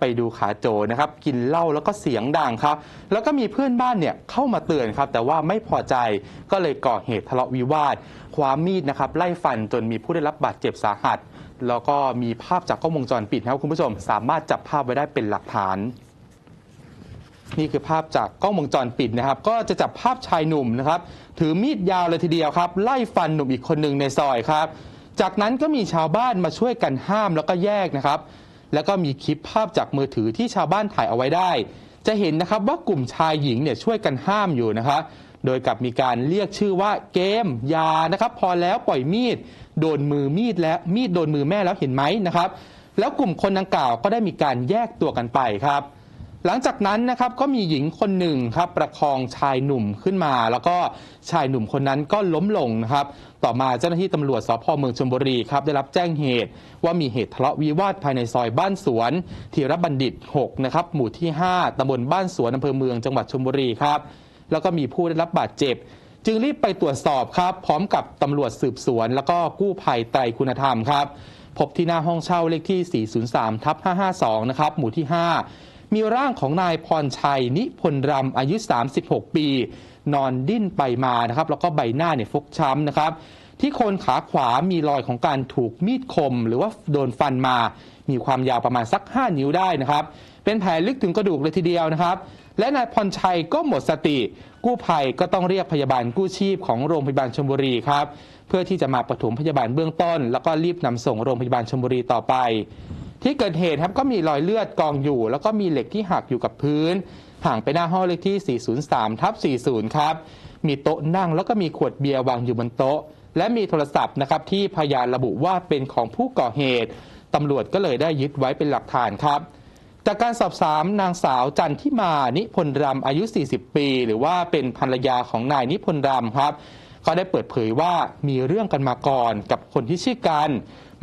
ไปดูขาโจนะครับกินเหล้าแล้วก็เสียงดังครับ แล้วก็มีเพื่อนบ้านเนี่ยเข้ามาเตือนครับ แต่ว่าไม่พอใจก็เลยก่อเหตุทะเลาะวิวาท คว้ามีดนะครับไล่ฟันจนมีผู้ได้รับบาดเจ็บสาหัส แล้วก็มีภาพจากกล้องวงจรปิดนะครับคุณผู้ชมสามารถจับภาพไว้ได้เป็นหลักฐานนี่คือภาพจากกล้องวงจรปิดนะครับ ก็จะจับภาพชายหนุ่มนะครับ ถือมีดยาวเลยทีเดียวครับ ไล่ฟันหนุ่มอีกคนหนึ่งในซอยครับ จากนั้นก็มีชาวบ้านมาช่วยกันห้ามแล้วก็แยกนะครับ แล้วก็มีคลิปภาพจากมือถือที่ชาวบ้านถ่ายเอาไว้ได้ จะเห็นนะครับว่ากลุ่มชายหญิงเนี่ยช่วยกันห้ามอยู่นะคะโดยกับมีการเรียกชื่อว่าเกมยานะครับพอแล้วปล่อยมีด โดนมือมีดแล้วมีดโดนมือแม่แล้วเห็นไหมนะครับ แล้วกลุ่มคนดังกล่าวก็ได้มีการแยกตัวกันไปครับ หลังจากนั้นนะครับก็มีหญิงคนหนึ่งครับประคองชายหนุ่มขึ้นมา แล้วก็ชายหนุ่มคนนั้นก็ล้มลงนะครับ ต่อมาเจ้าหน้าที่ตำรวจสพเมืองชลบุรีครับได้รับแจ้งเหตุ ว่ามีเหตุทะเลาะวิวาทภายในซอยบ้านสวนธีรบัณฑิต6นะครับหมู่ที่ 5ตำบลบ้านสวนอำเภอเมืองจังหวัดชลบุรีครับ แล้วก็มีผู้ได้รับบาดเจ็บ จึงรีบไปตรวจสอบครับ พร้อมกับตำรวจสืบสวน แล้วก็กู้ภัยไตรคุณธรรมครับพบที่หน้าห้องเช่าเลขที่ 403ทับ552นะครับหมู่ที่ 5 มีร่างของนายพรชัยนิพนธ์รำอายุ 36 ปี นอนดิ้นไปมานะครับ แล้วก็ใบหน้าเนี่ยฟกช้ำนะครับ ที่โคนขาขวามีรอยของการถูกมีดคม หรือว่าโดนฟันมา มีความยาวประมาณสัก 5 นิ้วได้นะครับ เป็นแผลลึกถึงกระดูกเลยทีเดียวนะครับ และนายพรชัยก็หมดสติ กู้ภัยก็ต้องเรียกพยาบาลกู้ชีพของโรงพยาบาลชลบุรีครับ เพื่อที่จะมาปฐมพยาบาลเบื้องต้น แล้วก็รีบนำส่งโรงพยาบาลชลบุรีต่อไป ที่เกิดเหตุครับก็มีรอยเลือดกองอยู่ แล้วก็มีเหล็กที่หักอยู่กับพื้นห่างไปหน้าห้องเลขที่ 403ทับ40 ครับ มีโต๊ะนั่งแล้วก็มีขวดเบียร์วางอยู่บนโต๊ะ และมีโทรศัพท์นะครับที่พยานระบุว่าเป็นของผู้ก่อเหตุตำรวจก็เลยได้ยึดไว้เป็นหลักฐานครับจากการสอบสามนางสาวจันทิมานิพนธ์รำอายุ 40 ปี หรือว่าเป็นภรรยาของนายนิพนธ์รำครับ ก็ได้เปิดเผยว่ามีเรื่องกันมาก่อนกับคนที่ชื่อกัน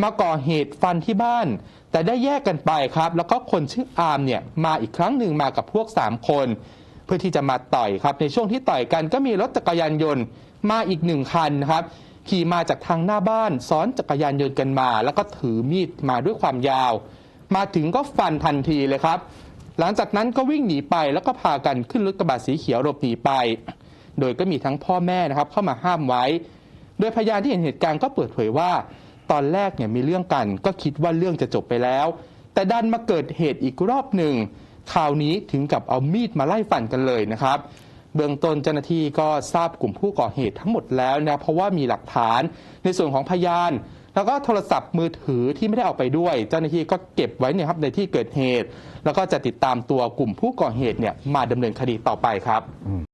มาก่อเหตุฟันที่บ้าน แต่ได้แยกกันไปครับ แล้วก็คนชื่ออาร์มเนี่ยมาอีกครั้งหนึ่งมากับพวก 3 คน เพื่อที่จะมาต่อยครับ ในช่วงที่ต่อยกันก็มีรถจักรยานยนต์มาอีกหนึ่งคันนะครับ ขี่มาจากทางหน้าบ้านซ้อนจักรยานยนต์กันมา แล้วก็ถือมีดมาด้วยความยาว มาถึงก็ฟันทันทีเลยครับหลังจากนั้นก็วิ่งหนีไปแล้วก็พากันขึ้นรถกระบะสีเขียวหลบหนีไป โดยก็มีทั้งพ่อแม่นะครับเข้ามาห้ามไว้ โดยพยานที่เห็นเหตุการณ์ก็เปิดเผยว่า ตอนแรกเนี่ยมีเรื่องกัน ก็คิดว่าเรื่องจะจบไปแล้ว แต่ดันมาเกิดเหตุอีกรอบหนึ่งคราวนี้ถึงกับเอามีดมาไล่ฟันกันเลยนะครับ เบื้องต้นเจ้าหน้าที่ก็ทราบกลุ่มผู้ก่อเหตุทั้งหมดแล้วนะเพราะว่ามีหลักฐานในส่วนของพยาน แล้วก็โทรศัพท์มือถือที่ไม่ได้เอาไปด้วย เจ้าหน้าที่ก็เก็บไว้เนี่ยครับในที่เกิดเหตุ แล้วก็จะติดตามตัวกลุ่มผู้ก่อเหตุเนี่ยมาดำเนินคดีต่อไปครับ